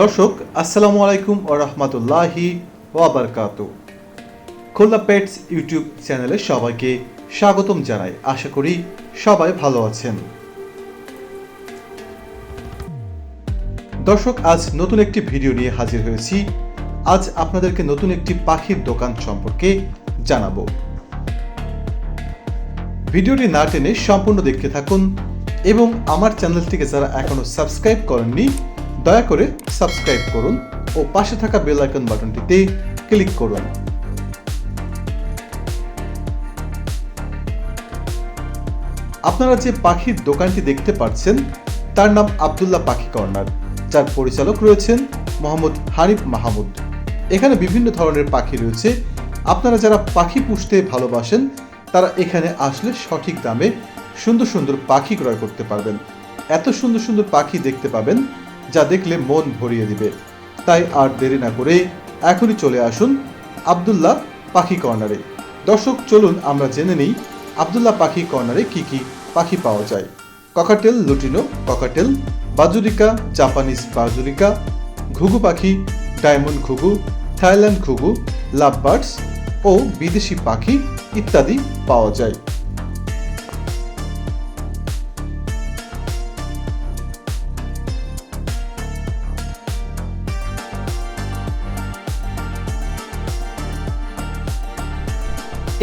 দর্শক, আসসালামু আলাইকুম ও রহমতুল্লাহি ওয়াবারকাত খুলনা পেটস ইউটিউব চ্যানেলে সবাইকে স্বাগতম জানাই। আশা করি সবাই ভালো আছেন। দর্শক, আজ নতুন একটি ভিডিও নিয়ে হাজির হয়েছি। আজ আপনাদেরকে নতুন একটি পাখির দোকান সম্পর্কে জানাব। ভিডিওটি না টেনে সম্পূর্ণ দেখতে থাকুন এবং আমার চ্যানেলটিকে যারা এখনও সাবস্ক্রাইব করেননি দয়া করে সাবস্ক্রাইব করুন ও পাশে থাকা বেল আইকন বাটনটিতে ক্লিক করুন। আপনারা যে পাখির দোকানটি দেখতে পাচ্ছেন, তার নাম আবদুল্লাহ পাখি কর্নার, যার পরিচালক রয়েছেন মোহাম্মদ হানিফ মাহমুদ। এখানে বিভিন্ন ধরনের পাখি রয়েছে। আপনারা যারা পাখি পুষতে ভালোবাসেন, তারা এখানে আসলে সঠিক দামে সুন্দর সুন্দর পাখি ক্রয় করতে পারবেন। এত সুন্দর সুন্দর পাখি দেখতে পাবেন যা দেখলে মন ভরিয়ে দিবে। তাই আর দেরি না করে এখনই চলে আসুন আবদুল্লাহ পাখি কর্নারে। দর্শক, চলুন আমরা জেনে নিই আবদুল্লাহ পাখি কর্নারে কি কি পাখি পাওয়া যায়। Cockatiel lutino, cockatiel budgerigar Japanese budgerigar ঘুঘু পাখি, ডায়মন্ড ঘুঘু, থাইল্যান্ড ঘুঘু লাভ বার্ডস ও বিদেশি পাখি ইত্যাদি পাওয়া যায়।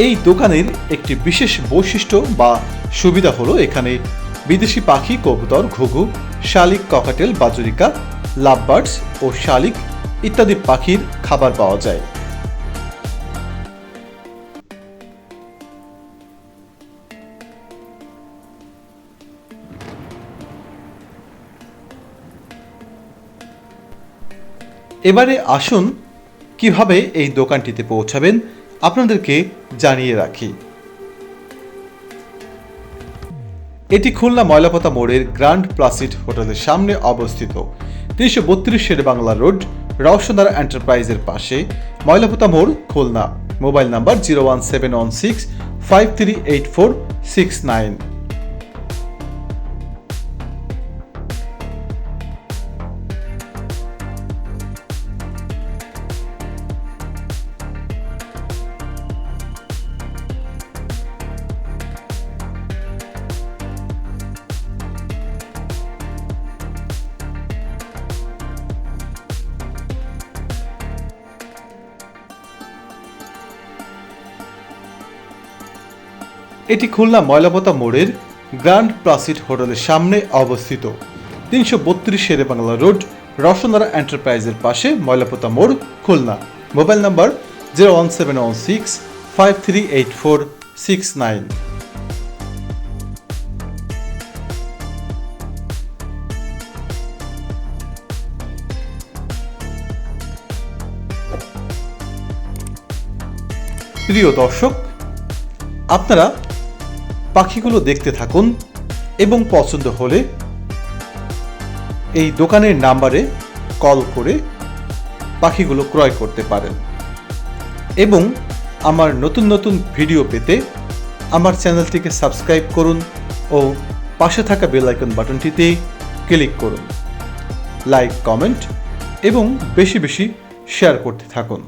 এই দোকানের একটি বিশেষ বৈশিষ্ট্য বা সুবিধা হলো এখানে বিদেশি পাখি, কবুতর, ঘুঘু, শালিক, ককাটেল, বাজুরিকা, লাভবার্ডস ও শালিক ইত্যাদি পাখির খাবার পাওয়া যায়। এবারে আসুন কীভাবে এই দোকানটিতে পৌঁছাবেন আপনাদেরকে জানিয়ে রাখি। এটি খুলনা ময়লাপতা মোড়ের গ্র্যান্ড প্লাসিড হোটেলের সামনে অবস্থিত। তিনশো বত্রিশ শের বাংলা রোড, রওশনার এন্টারপ্রাইজের পাশে ময়লাপতা মোড়, Khulna. Mobile number zero one seven one six five three eight four six nine. এটি খুলনা ময়লাপতা মোড়ের গ্র্যান্ড প্লাসিড হোটেলের সামনে অবস্থিত। তিনশো বত্রিশ শেরে বাংলা রোড, রসনারা এন্টারপ্রাইজের পাশে ময়লাপতা মোড়, Khulna. Mobile number zero one seven one six, five three eight four six nine. প্রিয় দর্শক, আপনারা পাখিগুলো দেখতে থাকুন এবং পছন্দ হলে এই দোকানের নাম্বারে কল করে পাখিগুলো ক্রয় করতে পারেন। এবং আমার নতুন নতুন ভিডিও পেতে আমার চ্যানেলটিকে সাবস্ক্রাইব করুন ও পাশে থাকা বেল আইকন বাটনটিতে ক্লিক করুন। লাইক, কমেন্ট এবং বেশি বেশি শেয়ার করতে থাকুন।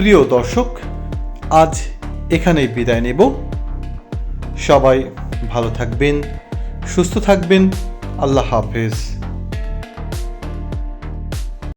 প্রিয় দর্শক আজ এখানেই বিদায় নেব। সবাই ভালো থাকবেন সুস্থ থাকবেন। আল্লাহ হাফেজ।